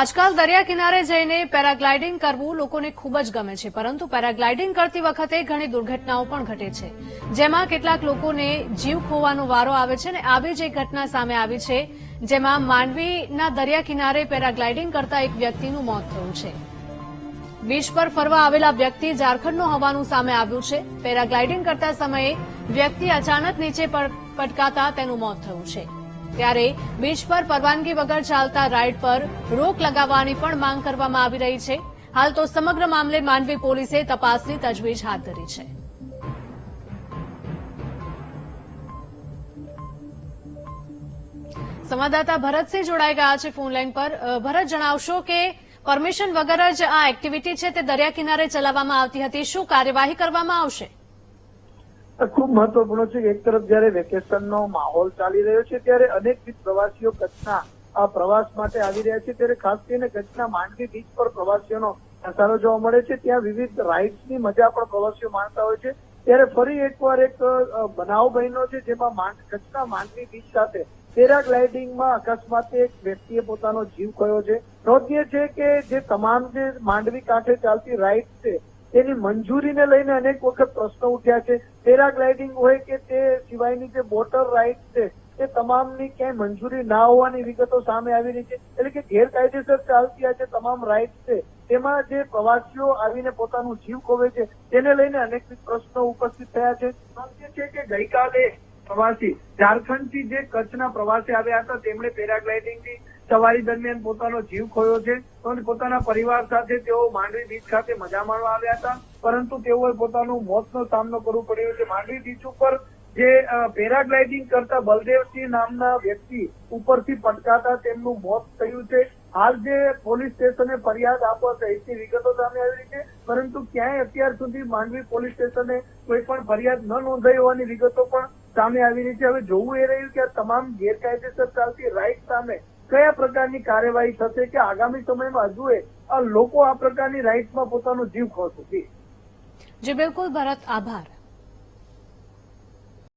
આજકાલ દરિયા કિનારે જઈને પેરાગ્લાઇડિંગ કરવું લોકોને ખૂબ જ ગમે છે, પરંતુ પેરાગ્લાઇડિંગ કરતી વખતે ઘણી દુર્ઘટનાઓ પણ ઘટે છે. જેમાં કેટલાક લોકોને જીવ ખોવાનો વારો આવે છે અને આવી જ એક ઘટના સામે આવી છે, જેમાં માંડવીના દરિયા કિનારે પેરાગ્લાઇડિંગ કરતા એક વ્યક્તિનું મોત થયું છે. બીચ પર ફરવા આવેલા વ્યક્તિ ઝારખંડનો હોવાનું સામે આવ્યું છે. પેરાગ્લાઇડિંગ કરતા સમયે વ્યક્તિ અચાનક નીચે પટકાતા તેનું મોત થયું છે. ત્યારે બીચ પર પરવાનગી વગર ચાલતા રાઇડ પર રોક લગાવવાની પણ માંગ કરવામાં આવી રહી છે. હાલ તો સમગ્ર મામલે માંડવી પોલીસે તપાસની તજવીજ હાથ ધરી છે. સંવાદદાતા ભરતસિંહ જોડાઈ ગયા છે ફોનલાઈન પર. ભરત, જણાવશો કે પરમિશન વગર જ આ એક્ટિવિટી છે તે દરિયા કિનારે ચલાવવામાં આવતી હતી. શું કાર્યવાહી કરવામાં આવશે? ખૂબ મહત્વપૂર્ણ છે કે એક તરફ જયારે વેકેશનનો માહોલ ચાલી રહ્યો છે, ત્યારે અનેકવિધ પ્રવાસીઓ કચ્છના પ્રવાસ માટે આવી રહ્યા છે. ત્યારે ખાસ કરીને કચ્છના માંડવી બીચ પર પ્રવાસીઓનો ધસારો જોવા મળે છે. ત્યાં વિવિધ રાઇડ્સની મજા પણ પ્રવાસીઓ માણતા હોય છે. ત્યારે ફરી એકવાર એક બનાવ બન્યો છે, જેમાં માંડ- કચ્છના માંડવી બીચ સાથે પેરાગ્લાઇડિંગમાં અકસ્માતે એક વ્યક્તિએ પોતાનો જીવ ખોયો છે. નોંધનીય છે કે જે તમામ જે માંડવી કાંઠે ચાલતી રાઇડ છે તેની મંજૂરીને લઈને અનેક વખત પ્રશ્નો ઉઠ્યા છે. પેરાગ્લાઇડિંગ હોય કે તે સિવાયની જે બોટર રાઇડ છે તે તમામની ક્યાંય મંજૂરી ના હોવાની વિગતો સામે આવી રહી છે. એટલે કે ગેરકાયદેસર ચાલતી આ જે તમામ રાઇડ છે, તેમાં જે પ્રવાસીઓ આવીને પોતાનું જીવ ખોવે છે, તેને લઈને અનેક પ્રશ્નો ઉપસ્થિત થયા છે. છે કે ગઈકાલે પ્રવાસી ઝારખંડથી જે કચ્છના પ્રવાસી આવ્યા હતા, તેમણે પેરાગ્લાઇડિંગની સવારી દરમિયાન પોતાનો જીવ ખોયો છે પોતાના પરિવાર સાથે તેઓ માંડવી બીચ ખાતે મજા માણવા આવ્યા હતા. પરંતુ તેઓએ પોતાનું મોતનો સામનો કરવો પડ્યો છે. માંડવી બીચ ઉપર જે પેરાગ્લાઇડિંગ કરતા બલદેવસિંહ નામના વ્યક્તિ ઉપરથી પટકાતા તેમનું મોત થયું છે. હાલ જે પોલીસ સ્ટેશને ફરિયાદ આપવા સહિતની વિગતો સામે આવી છે. પરંતુ ક્યાંય અત્યાર સુધી માંડવી પોલીસ સ્ટેશને કોઈ પણ ફરિયાદ ન નોંધાઈ હોવાની વિગતો પણ સામે આવી રહી છે. હવે જોવું એ રહ્યું કે આ તમામ ગેરકાયદેસર ચાલતી રાઈટ સામે કયા પ્રકારની કાર્યવાહી થશે કે આગામી સમયમાં હજુ આ લોકો આ પ્રકારની રાઇડ્સમાં પોતાનો જીવ ખોશે જે, બિલકુલ, ભરત, આભાર.